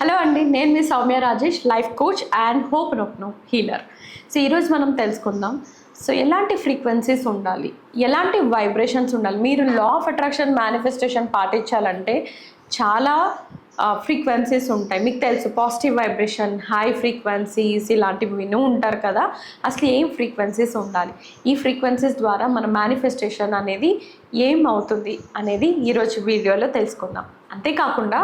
Hello అండి నేను మీ Soumya Rajesh life coach and hope నొప్నో healer. So ఈరోజు మనం తెలుసుకుందాం. సో ఎలాంటి ఫ్రీక్వెన్సీస్ ఉండాలి? ఎలాంటి వైబ్రేషన్స్ ఉండాలి? మీరు లా ఆఫ్ అట్రాక్షన్ మేనిఫెస్టేషన్ పాటించాలంటే చాలా ఫ్రీక్వెన్సీస్ ఉంటాయి. మీకు తెలుసు పాజిటివ్ వైబ్రేషన్ హై ఫ్రీక్వెన్సీస్ ఇలాంటివి వినూ ఉంటారు కదా. అసలు ఏం ఫ్రీక్వెన్సీస్ ఉండాలి? ఈ ఫ్రీక్వెన్సీస్ ద్వారా మన మేనిఫెస్టేషన్ అనేది ఏం అవుతుంది అనేది ఈరోజు వీడియోలో తెలుసుకుందాం. అంతేకాకుండా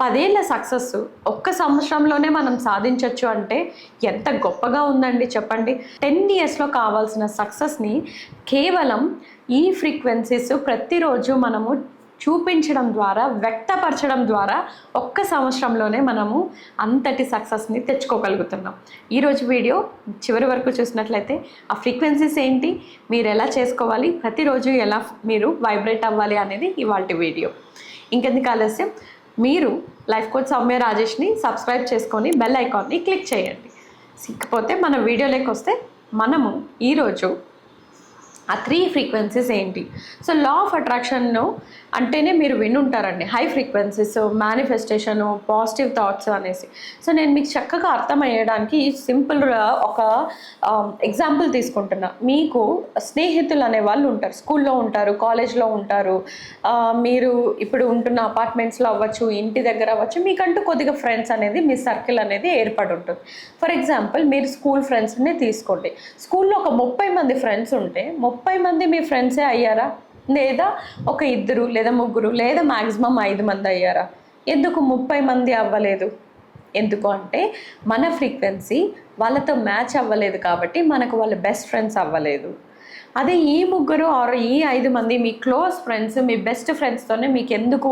పదేళ్ళ సక్సెస్ ఒక్క సంవత్సరంలోనే మనం సాధించవచ్చు అంటే ఎంత గొప్పగా ఉందండి చెప్పండి. టెన్ ఇయర్స్లో కావాల్సిన సక్సెస్ని కేవలం ఈ ఫ్రీక్వెన్సీస్ ప్రతిరోజు మనము చూపించడం ద్వారా వ్యక్తపరచడం ద్వారా ఒక్క సంవత్సరంలోనే మనము అంతటి సక్సెస్ని తెచ్చుకోగలుగుతున్నాం. ఈరోజు వీడియో చివరి వరకు చూసినట్లయితే ఆ ఫ్రీక్వెన్సీస్ ఏంటి మీరు ఎలా చేసుకోవాలి ప్రతిరోజు ఎలా మీరు వైబ్రేట్ అవ్వాలి అనేది ఇవాళ వీడియో. ఇంకెందుకు ఆలస్యం? మీరు లైఫ్ కోచ్ సౌమ్య రాజేష్ని సబ్స్క్రైబ్ చేసుకొని బెల్ ఐకాన్ని క్లిక్ చేయండి. ఇకపోతే మన వీడియోలోకి వస్తే మనము ఈరోజు ఆ త్రీ ఫ్రీక్వెన్సీస్ ఏంటి? సో లా ఆఫ్ అట్రాక్షన్ను అంటేనే మీరు వినుంటారండి. High frequencies manifestation positive thoughts అనేసి. సో నేను మీకు చక్కగా అర్థమయ్యడానికి సింపుల్గా ఒక um, ఎగ్జాంపుల్ తీసుకుంటున్నా. మీకు స్నేహితులు అనే వాళ్ళు ఉంటారు. స్కూల్లో ఉంటారు కాలేజ్లో ఉంటారు. మీరు ఇప్పుడు ఉంటున్న అపార్ట్మెంట్స్లో అవ్వచ్చు ఇంటి దగ్గర అవ్వచ్చు మీకంటూ కొద్దిగా ఫ్రెండ్స్ అనేది మీ సర్కిల్ అనేది ఏర్పడి ఉంటుంది. ఫర్ ఎగ్జాంపుల్ మీరు స్కూల్ ఫ్రెండ్స్ని తీసుకోండి. స్కూల్లో ఒక ముప్పై మంది ఫ్రెండ్స్ ఉంటే ముప్పై మంది మీ ఫ్రెండ్సే అయ్యారా? లేదా ఒక ఇద్దరు లేదా ముగ్గురు లేదా మ్యాక్సిమం ఐదు మంది అయ్యారా? ఎందుకు ముప్పై మంది అవ్వలేదు? ఎందుకు అంటే మన ఫ్రీక్వెన్సీ వాళ్ళతో మ్యాచ్ అవ్వలేదు కాబట్టి మనకు వాళ్ళ బెస్ట్ ఫ్రెండ్స్ అవ్వలేదు. అదే ఈ ముగ్గురు ఆర్ ఈ ఐదు మంది మీ క్లోజ్ ఫ్రెండ్స్ మీ బెస్ట్ ఫ్రెండ్స్తోనే మీకు ఎందుకు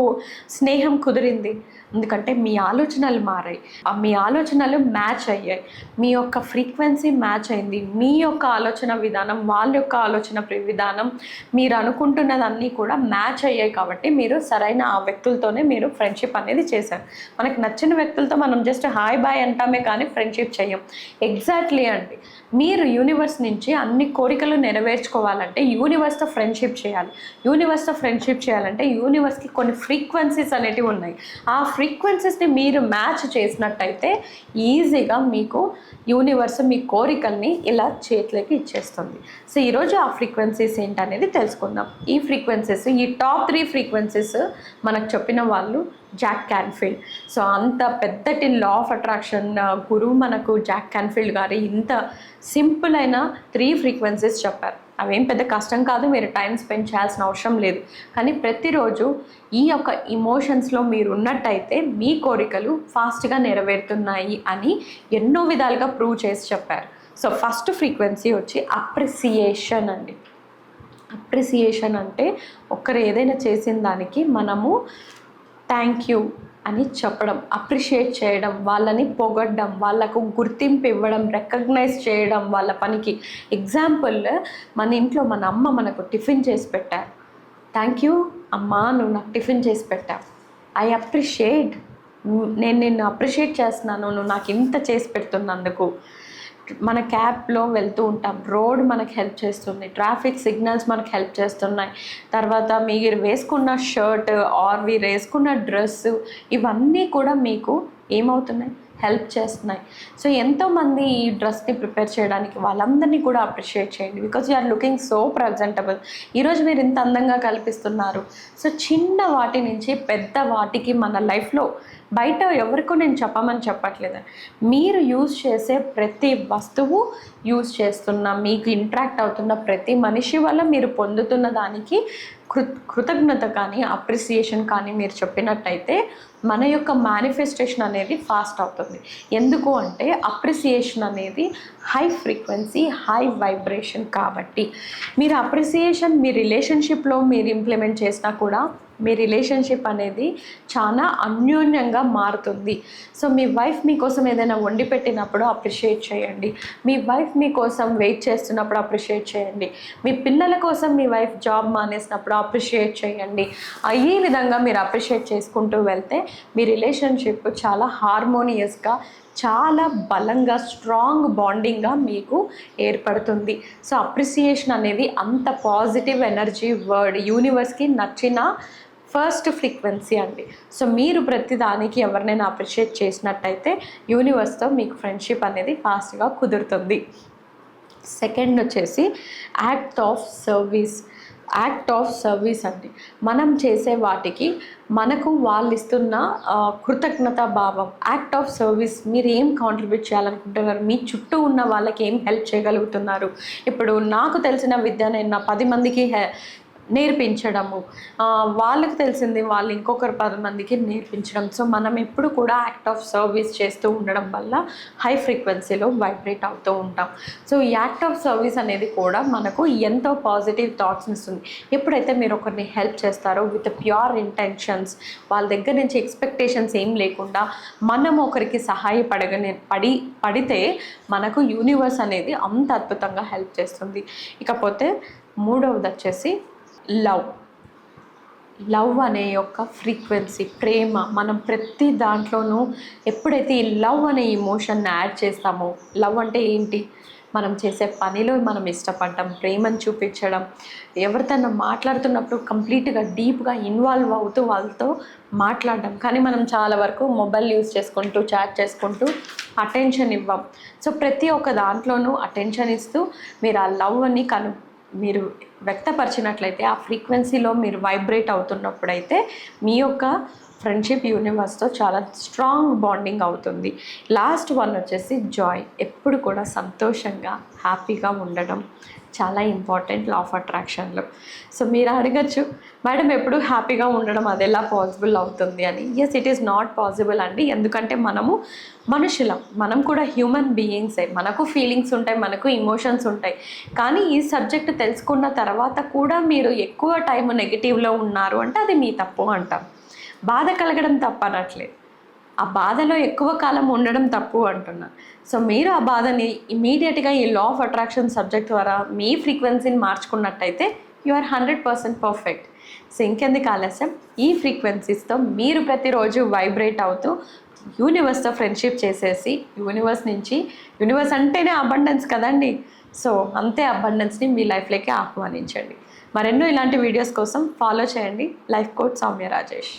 స్నేహం కుదిరింది? ఎందుకంటే మీ ఆలోచనలు మారాయి. ఆ మీ ఆలోచనలు మ్యాచ్ అయ్యాయి. మీ యొక్క ఫ్రీక్వెన్సీ మ్యాచ్ అయింది. మీ యొక్క ఆలోచన విధానం వాళ్ళ యొక్క ఆలోచన విధానం మీరు అనుకుంటున్నదన్నీ కూడా మ్యాచ్ అయ్యాయి కాబట్టి మీరు సరైన ఆ వ్యక్తులతోనే మీరు ఫ్రెండ్షిప్ అనేది చేశారు. మనకు నచ్చిన వ్యక్తులతో మనం జస్ట్ హాయ్ బాయ్ అంటామే కానీ ఫ్రెండ్షిప్ చేయం ఎగ్జాక్ట్లీ అండి. మీరు యూనివర్స్ నుంచి అన్ని కోరికలు నెరవేర్చుకోవాలంటే యూనివర్స్తో ఫ్రెండ్షిప్ చేయాలి. యూనివర్స్తో ఫ్రెండ్షిప్ చేయాలంటే యూనివర్స్కి కొన్ని ఫ్రీక్వెన్సీస్ అనేటివి ఉన్నాయి. ఆ ఫ్రీ ఫ్రీక్వెన్సీస్ని మీరు మ్యాచ్ చేసినట్టయితే ఈజీగా మీకు యూనివర్స్ మీ కోరికల్ని ఇలా చేతిలోకి ఇచ్చేస్తుంది. సో ఈరోజు ఆ ఫ్రీక్వెన్సీస్ ఏంటనేది తెలుసుకుందాం. ఈ ఫ్రీక్వెన్సీస్ ఈ టాప్ త్రీ ఫ్రీక్వెన్సీస్ మనకు చెప్పిన వాళ్ళు జాక్ క్యాన్ఫీల్డ్ సో అంత పెద్దటి లా ఆఫ్ అట్రాక్షన్ గురువు మనకు జాక్ క్యాన్ఫీల్డ్ గారు ఇంత సింపుల్ అయిన త్రీ ఫ్రీక్వెన్సీస్ చెప్పారు. అవేం పెద్ద కష్టం కాదు మీరు టైం స్పెండ్ చేయాల్సిన అవసరం లేదు. కానీ ప్రతిరోజు ఈ యొక్క ఇమోషన్స్లో మీరు ఉన్నట్టయితే మీ కోరికలు ఫాస్ట్గా నెరవేరుతున్నాయి అని ఎన్నో విధాలుగా ప్రూవ్ చేసి చెప్పారు. సో ఫస్ట్ ఫ్రీక్వెన్సీ వచ్చి అప్రిసియేషన్ అండి. అప్రిసియేషన్ అంటే ఒకరు ఏదైనా చేసిన దానికి మనము థ్యాంక్ యూ అని చెప్పడం అప్రిషియేట్ చేయడం వాళ్ళని పొగడ్డం వాళ్ళకు గుర్తింపు ఇవ్వడం రికగ్నైజ్ చేయడం వాళ్ళ పనికి. ఎగ్జాంపుల్ మన ఇంట్లో మన అమ్మ మనకు టిఫిన్ చేసి పెట్టారు థ్యాంక్ యూ అమ్మా నువ్వు నాకు టిఫిన్ చేసి పెట్టావు ఐ అప్రిషియేట్ నేను నిన్ను అప్రిషియేట్ చేస్తున్నాను నువ్వు నాకు ఇంత చేసి పెడుతున్నందుకు. మన క్యాబ్లో వెళ్తూ ఉంటాం. రోడ్ మనకు హెల్ప్ చేస్తుంది. ట్రాఫిక్ సిగ్నల్స్ మనకు హెల్ప్ చేస్తున్నాయి. తర్వాత మీరు వేసుకున్న షర్ట్ ఆర్ మీరు వేసుకున్న డ్రెస్ ఇవన్నీ కూడా మీకు ఏమవుతున్నాయి? హెల్ప్ చేస్తున్నాయి. సో ఎంతోమంది ఈ డ్రెస్ని ప్రిపేర్ చేయడానికి వాళ్ళందరినీ కూడా అప్రిషియేట్ చేయండి. Because you are looking so presentable. ఈరోజు మీరు ఇంత అందంగా కల్పిస్తున్నారు. సో చిన్న వాటి నుంచి పెద్ద వాటికి మన లైఫ్లో బయట ఎవరికో నేను చెప్పమని చెప్పట్లేదు. మీరు యూజ్ చేసే ప్రతి వస్తువు యూజ్ చేస్తున్న మీకు ఇంట్రాక్ట్ అవుతున్న ప్రతి మనిషి వల్ల మీరు పొందుతున్న దానికి కృతజ్ఞత కానీ అప్రిసియేషన్ కానీ మీరు చెప్పినట్టయితే మన యొక్క మేనిఫెస్టేషన్ అనేది ఫాస్ట్ అవుతుంది. ఎందుకు అంటే అప్రిసియేషన్ అనేది హై ఫ్రీక్వెన్సీ హై వైబ్రేషన్ కాబట్టి. మీరు అప్రిసియేషన్ మీ రిలేషన్షిప్లో మీరు ఇంప్లిమెంట్ చేసినా కూడా మీ రిలేషన్షిప్ అనేది చాలా అన్యోన్యంగా మారుతుంది. సో మీ వైఫ్ మీకోసం ఏదైనా వండి పెట్టినప్పుడు అప్రిషియేట్ చేయండి. మీ వైఫ్ మీకోసం వెయిట్ చేస్తున్నప్పుడు అప్రిషియేట్ చేయండి. మీ పిల్లల కోసం మీ వైఫ్ జాబ్ మానేసినప్పుడు అప్రిషియేట్ చేయండి. ఈ విధంగా మీరు అప్రిషియేట్ చేసుకుంటూ వెళ్తే మీ రిలేషన్షిప్ చాలా హార్మోనియస్గా చాలా బలంగా స్ట్రాంగ్ బాండింగ్గా మీకు ఏర్పడుతుంది. సో అప్రిసియేషన్ అనేది అంత పాజిటివ్ ఎనర్జీ వర్డ్ యూనివర్స్కి నచ్చిన ఫస్ట్ ఫ్రీక్వెన్సీ అండి. సో మీరు ప్రతి దానికి ఎవరినైనా అప్రిషియేట్ చేసినట్టయితే యూనివర్స్తో మీకు ఫ్రెండ్షిప్ అనేది ఫాస్ట్గా కుదురుతుంది. సెకండ్ వచ్చేసి act of service. Act of service అండి. మనం చేసే వాటికి మనకు వాళ్ళు ఇస్తున్న కృతజ్ఞత భావం యాక్ట్ ఆఫ్ సర్వీస్ మీరు ఏం కాంట్రిబ్యూట్ చేయాలనుకుంటున్నారు? మీ చుట్టూ ఉన్న వాళ్ళకి ఏం హెల్ప్ చేయగలుగుతున్నారు? ఇప్పుడు నాకు తెలిసిన విద్య నేను నా పది మందికి హె నేర్పించడము. వాళ్ళకి తెలిసింది వాళ్ళు ఇంకొకరు పది మందికి నేర్పించడం. సో మనం ఎప్పుడు కూడా యాక్ట్ ఆఫ్ సర్వీస్ చేస్తూ ఉండడం వల్ల హై ఫ్రీక్వెన్సీలో వైబ్రేట్ అవుతూ ఉంటాం. సో ఈ యాక్ట్ ఆఫ్ సర్వీస్ అనేది కూడా మనకు ఎంతో పాజిటివ్ థాట్స్ని ఇస్తుంది. ఎప్పుడైతే మీరు ఒకరిని హెల్ప్ చేస్తారో విత్ ప్యూర్ ఇంటెన్షన్స్ వాళ్ళ దగ్గర నుంచి ఎక్స్పెక్టేషన్స్ ఏం లేకుండా మనం ఒకరికి సహాయపడగనే పడి పడితే మనకు యూనివర్స్ అనేది అంత అద్భుతంగా హెల్ప్ చేస్తుంది. ఇకపోతే మూడవది వచ్చేసి లవ్. లవ్ అనే యొక్క ఫ్రీక్వెన్సీ ప్రేమ మనం ప్రతి దాంట్లోనూ ఎప్పుడైతే ఈ లవ్ అనే ఇమోషన్ని యాడ్ చేస్తామో లవ్ అంటే ఏంటి? మనం చేసే పనిలో మనం ఇష్టపడటం ప్రేమను చూపించడం ఎవరితోనో మాట్లాడుతున్నప్పుడు కంప్లీట్గా డీప్గా ఇన్వాల్వ్ అవుతూ వాళ్ళతో మాట్లాడడం. కానీ మనం చాలా వరకు మొబైల్ యూస్ చేసుకుంటూ చాట్ చేసుకుంటూ అటెన్షన్ ఇవ్వం. సో ప్రతి ఒక్క దాంట్లోనూ అటెన్షన్ ఇస్తూ మీరు ఆ లవ్ అని కను మీరు వ్యక్తపరిచినట్లయితే ఆ ఫ్రీక్వెన్సీలో మీరు వైబ్రేట్ అవుతున్నప్పుడైతే మీ యొక్క ఫ్రెండ్షిప్ యూనివర్స్తో చాలా స్ట్రాంగ్ బాండింగ్ అవుతుంది. లాస్ట్ వన్ వచ్చేసి జాయ్. ఎప్పుడు కూడా సంతోషంగా హ్యాపీగా ఉండడం చాలా ఇంపార్టెంట్ లా ఆఫ్ అట్రాక్షన్లో సో మీరు అడగచ్చు మేడం ఎప్పుడు హ్యాపీగా ఉండడం అది ఎలా పాసిబుల్ అవుతుంది? అని. Yes it is not possible అండి. ఎందుకంటే మనము మనుషులం. మనం కూడా హ్యూమన్ బీయింగ్సే మనకు ఫీలింగ్స్ ఉంటాయి మనకు ఇమోషన్స్ ఉంటాయి. కానీ ఈ సబ్జెక్ట్ తెలుసుకున్న తర్వాత కూడా మీరు ఎక్కువ టైం నెగిటివ్లో ఉన్నారు అంటే అది మీ తప్పు అంటాం. బాధ కలగడం తప్ప అనట్లేదు ఆ బాధలో ఎక్కువ కాలం ఉండడం తప్పు అంటున్నా. సో మీరు ఆ బాధని ఇమీడియట్గా ఈ లా ఆఫ్ అట్రాక్షన్ సబ్జెక్ట్ ద్వారా మీ ఫ్రీక్వెన్సీని మార్చుకున్నట్టయితే you are hundred percent perfect so ఇంకెందుకు ఆలస్యం? ఈ ఫ్రీక్వెన్సీస్తో మీరు ప్రతిరోజు వైబ్రేట్ అవుతూ యూనివర్స్తో ఫ్రెండ్షిప్ చేసేసి యూనివర్స్ నుంచి యూనివర్స్ అంటేనే అబండెన్స్ కదండి. సో అంతే అబండెన్స్ని మీ లైఫ్లోకి ఆహ్వానించండి. మరెన్నో ఇలాంటి వీడియోస్ కోసం ఫాలో చేయండి. Life coach Soumya Rajesh